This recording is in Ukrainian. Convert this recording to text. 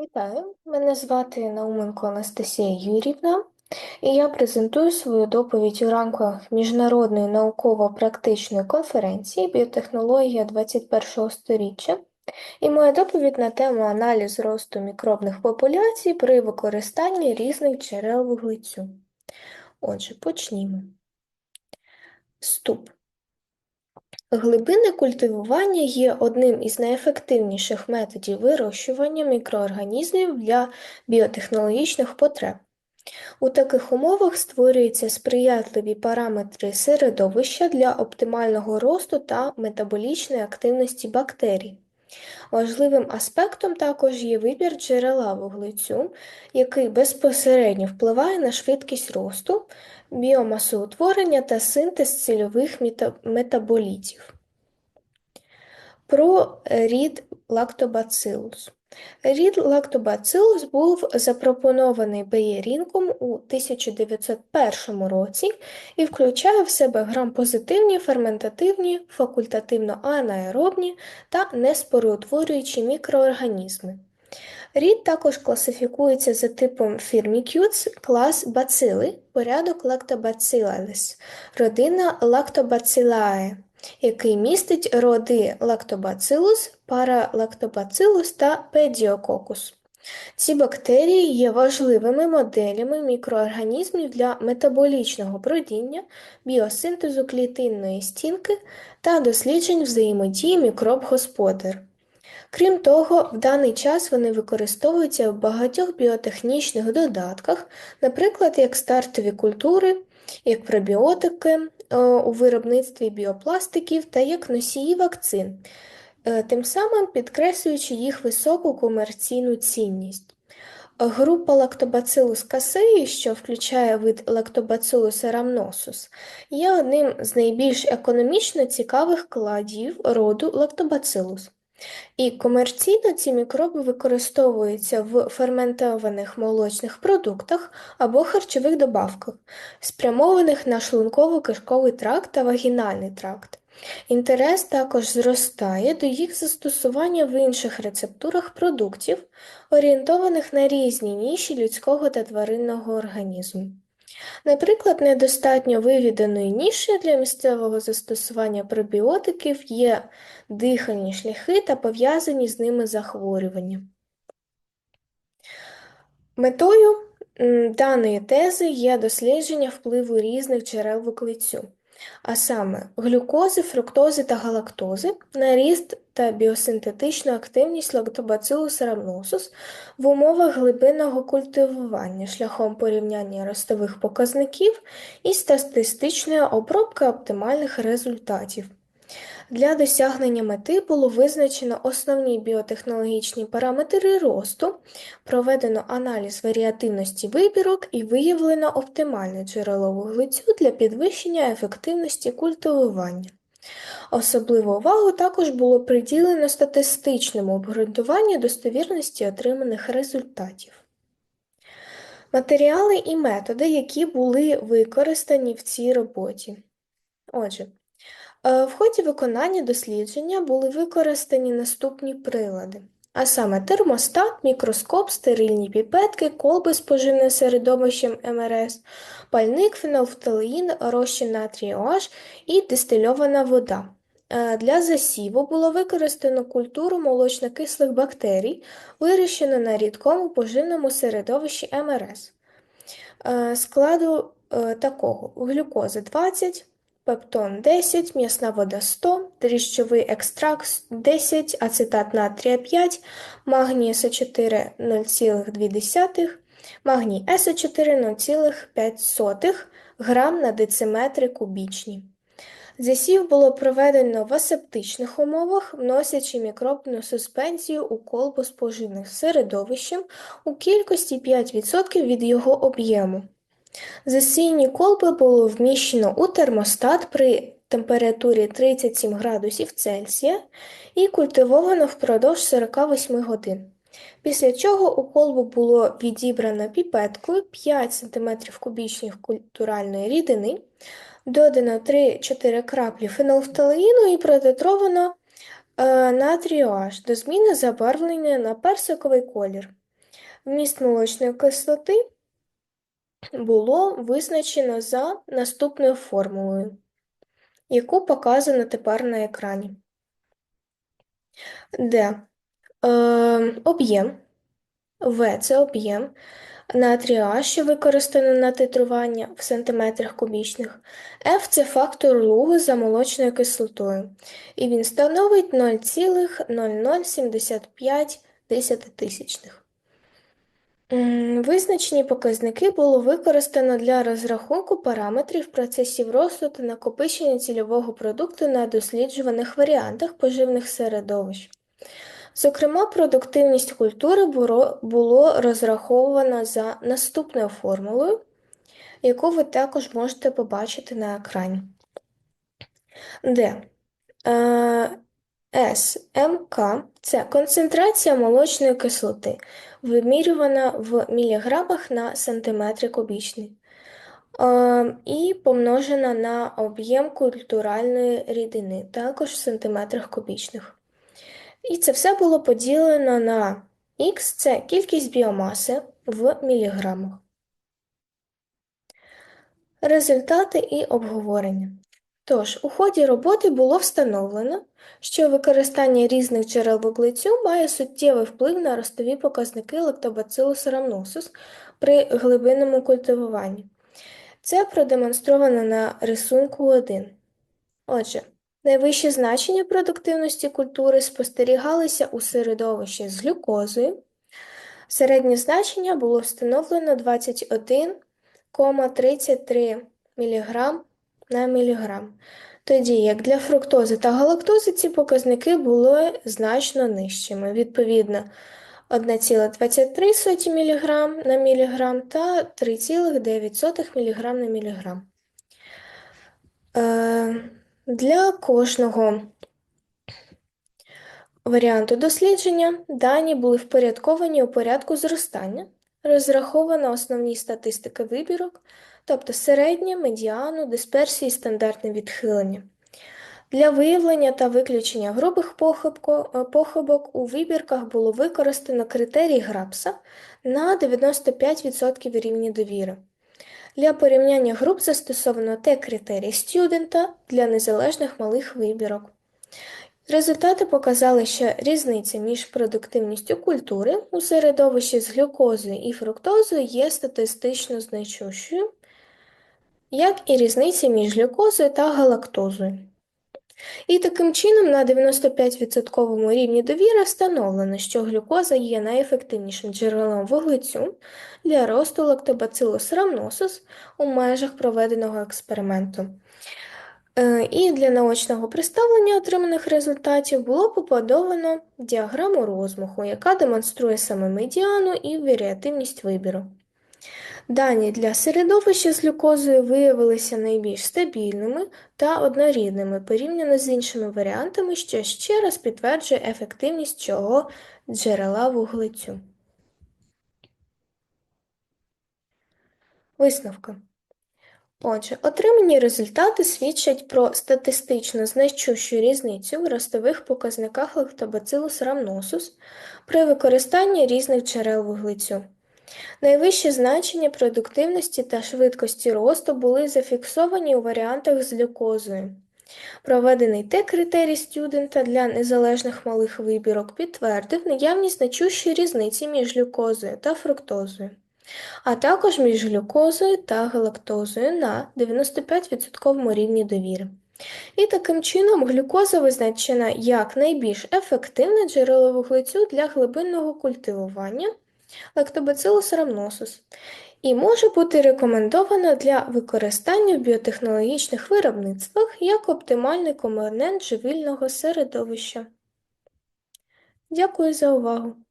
Вітаю, мене звати Науменко Анастасія Юрівна, і я презентую свою доповідь у рамках Міжнародної науково-практичної конференції Біотехнологія 21-го століття. І моя доповідь на тему аналіз росту мікробних популяцій при використанні різних джерел вуглецю. Отже, почнімо. Вступ. Глибинне культивування є одним із найефективніших методів вирощування мікроорганізмів для біотехнологічних потреб. У таких умовах створюються сприятливі параметри середовища для оптимального росту та метаболічної активності бактерій. Важливим аспектом також є вибір джерела вуглецю, який безпосередньо впливає на швидкість росту, біомасоутворення та синтез цільових метаболітів. Про рід лактобацилус. Рід лактобацилус був запропонований Беєрінком у 1901 році і включає в себе грампозитивні, ферментативні, факультативно анаеробні та неспороутворюючі мікроорганізми. Рід також класифікується за типом Firmicutes, клас бацили, порядок Lactobacillus, родина Lactobacilliae, який містить роди Lactobacillus, Paralactobacillus та Pediococcus. Ці бактерії є важливими моделями мікроорганізмів для метаболічного бродіння, біосинтезу клітинної стінки та досліджень взаємодії мікроб-господар. Крім того, в даний час вони використовуються в багатьох біотехнічних додатках, наприклад, як стартові культури, як пробіотики у виробництві біопластиків та як носії вакцин, е, тим самим підкреслюючи їх високу комерційну цінність. Група Lactobacillus casei, що включає вид Lactobacillus rhamnosus, є одним з найбільш економічно цікавих кладів роду Lactobacillus. І комерційно ці мікроби використовуються в ферментованих молочних продуктах або харчових добавках, спрямованих на шлунково-кишковий тракт та вагінальний тракт. Інтерес також зростає до їх застосування в інших рецептурах продуктів, орієнтованих на різні ніші людського та тваринного організму. Наприклад, недостатньо вивіданої ніші для місцевого застосування пробіотиків є дихальні шляхи та пов'язані з ними захворювання. Метою даної тези є дослідження впливу різних джерел вуглецю а саме глюкози, фруктози та галактози на ріст та біосинтетичну активність Lactobacillus rhamnosus в умовах глибинного культивування шляхом порівняння ростових показників і статистичної обробки оптимальних результатів. Для досягнення мети було визначено основні біотехнологічні параметри росту, проведено аналіз варіативності вибірок і виявлено оптимальне джерело вуглецю для підвищення ефективності культивування. Особливу увагу також було приділено статистичному обґрунтуванню достовірності отриманих результатів. Матеріали і методи, які були використані в цій роботі. Отже, Е, в ході виконання дослідження були використані наступні прилади, а саме термостат, мікроскоп, стерильні піпетки, колби з поживним середовищем МРС, пальник, фенолфталеїн, розчин натрію OH і дистильована вода. Е, для засіву було використано культуру молочнокислих бактерій, вирощену на рідкому поживному середовищі МРС. Е, складу такого глюкози 20 пептон 10, м'ясна вода 100, дріжджовий екстракт 10, ацетат натрія 5, магній СО4 0,2, магній СО4 0,5 грам на дециметри кубічні. Засів було проведено в асептичних умовах, вносячи мікробну суспензію у колбу з поживним середовищем у кількості 5% від його об'єму. Засійні колби було вміщено у термостат при температурі 37 градусів Цельсія і культивовано впродовж 48 годин. Після чого у колбу було відібрано піпеткою 5 см кубічних культуральної рідини, додано 3-4 краплі фенолфталеїну і протитровано е, натрію H до зміни забарвлення на персиковий колір. Вміст молочної кислоти було визначено за наступною формулою, яку показано тепер на екрані. Де е, об'єм, В це об'єм. Натрія що використано на титрування в сантиметрах кубічних, F це фактор лугу за молочною кислотою, і він становить 0,0075 десятитисячних. Визначені показники було використано для розрахунку параметрів процесів росту та накопичення цільового продукту на досліджуваних варіантах поживних середовищ. Зокрема, продуктивність культури було, розраховано за наступною формулою, яку ви також можете побачити на екрані. Де СМК це концентрація молочної кислоти, вимірювана в міліграмах на сантиметри кубічний, е, і помножена на об'єм культуральної рідини, також в сантиметрах кубічних. І це все було поділено на Х це кількість біомаси в міліграмах. Результати і обговорення. Тож, у ході роботи було встановлено, що використання різних джерел вуглецю має суттєвий вплив на ростові показники Lactobacillus rhamnosus при глибинному культивуванні. Це продемонстровано на рисунку 1. Отже, найвищі значення продуктивності культури спостерігалися у середовищі з глюкозою. Середнє значення було встановлено 21,33 мг на міліграм. Тоді як для фруктози та галактози ці показники були значно нижчими, відповідно 1,23 мг на міліграм та 3,9 мг на міліграм. Е, Для кожного варіанту дослідження дані були впорядковані у порядку зростання, розраховано основні статистики вибірок, тобто середнє, медіану, дисперсії, стандартне відхилення. Для виявлення та виключення грубих е, похибок у вибірках було використано критерій Грабса на 95% рівня довіри. Для порівняння груп застосовано Т-критерій стюдента для незалежних малих вибірок. Результати показали, що різниця між продуктивністю культури у середовищі з глюкозою і фруктозою є статистично значущою, як і різниця між глюкозою та галактозою. І таким чином на 95% рівні довіри встановлено, що глюкоза є найефективнішим джерелом вуглецю для росту Lactobacillus rhamnosus у межах проведеного експерименту. Е, І для наочного представлення отриманих результатів було побудовано діаграму розмаху, яка демонструє саме медіану і варіативність вибіру. Дані для середовища з глюкозою виявилися найбільш стабільними та однорідними порівняно з іншими варіантами, що ще раз підтверджує ефективність цього джерела вуглецю. Висновки. Отже, отримані результати свідчать про статистично значущу різницю в ростових показниках Lactobacillus rhamnosus при використанні різних джерел вуглецю. Найвищі значення продуктивності та швидкості росту були зафіксовані у варіантах з глюкозою. Проведений Т-критерій стюдента для незалежних малих вибірок підтвердив наявність значущої різниці між глюкозою та фруктозою, а також між глюкозою та галактозою на 95% рівні довіри. І таким чином глюкоза визначена як найбільш ефективне джерело вуглецю для глибинного культивування Lactobacillus rhamnosus і може бути рекомендована для використання в біотехнологічних виробництвах як оптимальний компонент живільного середовища. Дякую за увагу!